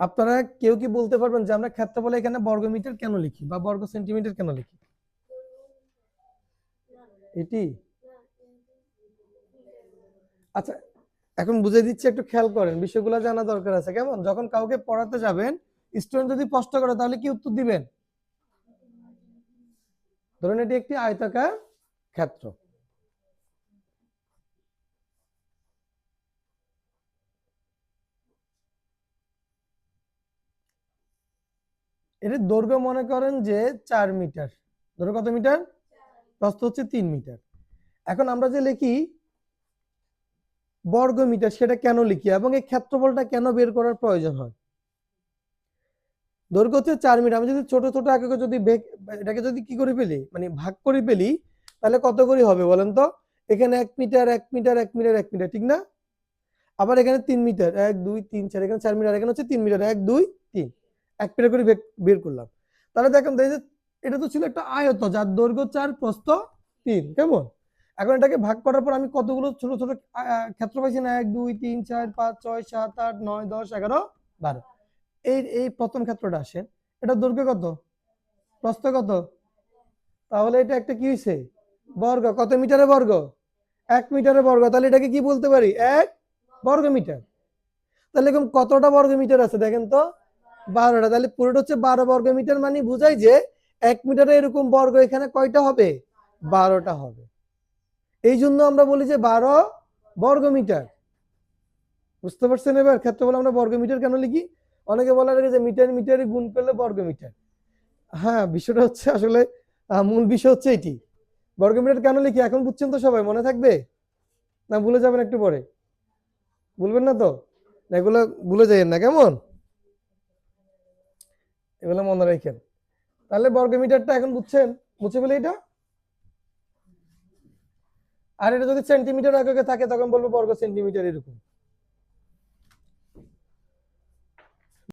আপনারা কেউ কি বলতে পারবেন যে আমরা ক্ষেত্রফলে এখানে বর্গমিটার কেন লিখি বা বর্গ সেন্টিমিটার কেন লিখি? এটি? আচ্ছা এখন বুঝে দিচ্ছি, একটু খেয়াল করেন, বিষয়গুলো জানা দরকার আছে। কেমন? যখন কাউকে পড়াতে যাবেন স্টুডেন্ট যদি প্রশ্ন করে, তাহলে কি উত্তর দিবেন? ধরুন এটি একটি আয়তাকার ক্ষেত্র। এটির দৈর্ঘ্য মনে করেন যে চার মিটার। দৈর্ঘ্য কত মিটার? প্রস্থ হচ্ছে তিন মিটার। এখন আমরা যে লিখি, বর্গ মিটার, সেটা কেন লিখি এবং এই ক্ষেত্রফলটা কেন বের করার প্রয়োজন হয়? দৈর্ঘ্য হচ্ছে চার মিটার। আমি যদি ছোট ছোট আগে যদি এটাকে যদি কি করে ফেলি মানে ভাগ করে ফেলি, তাহলে কত করে হবে বলেন তো? এখানে এক মিটার এক মিটার এক মিটার এক মিটার, ঠিক না? আবার এখানে তিন মিটার, এক, দুই, তিন, চার, এখানে চার মিটার, এখানে হচ্ছে তিন মিটার, এক, দুই, তিন। এক মিটার করে বের করলাম। তাহলে দেখেন এই যে এটা তো ছিল একটা আয়ত, যার দৈর্ঘ্য চার, প্রস্থ তিন, কেমন? এখন এটাকে ভাগ করার পর আমি কতগুলো ছোট ছোট ক্ষেত্র পাইছি না? এক, দুই, তিন, চার, পাঁচ, ছয়, সাত, আট, নয়, দশ, এগারো, বারো। এই এই প্রথম ক্ষেত্রটা আসে। এটা দৈর্ঘ্য কত? প্রস্থ কত? তাহলে এটা একটা কি হয়েছে বর্গ। কত মিটারে বর্গ? এক মিটারে বর্গ। তাহলে এটাকে কি বলতে পারি? এক বর্গ মিটার তাহলে এরকম কতটা বর্গ মিটার আছে দেখেন তো? বারোটা। তাহলে পুরোটা হচ্ছে বারো বর্গ মিটার মানে বুঝাই যে এক মিটারে এরকম বর্গ এখানে কয়টা হবে? বারোটা হবে। এই জন্য আমরা বলি যে বারো বর্গ মিটার বুঝতে পারছেন এবার? ক্ষেত্রে বলে আমরা বর্গ মিটার কেন লিখি? অনেকে বলা লাগে যে মিটার মিটারে গুণ করলে বর্গ মিটার হ্যাঁ বিষয়টা হচ্ছে আসলে মূল বিষয় হচ্ছে এটি। বর্গ মিটার কেন লিখি? এখন বুঝছেন তো সবাই? মনে থাকবে? না, ভুলে যাবেন একটু পরে। ভুলবেন না তো? এগুলো ভুলে যাইয়েন না। কেমন? এগুলো মনে রাখেন। তাহলে বর্গমিটারটা এখন বুঝছেন? বুঝে ফেলে এটা? আর এটা যদি সেন্টিমিটার আগে থাকে, তখন বলব বর্গ সেন্টিমিটার এরকম।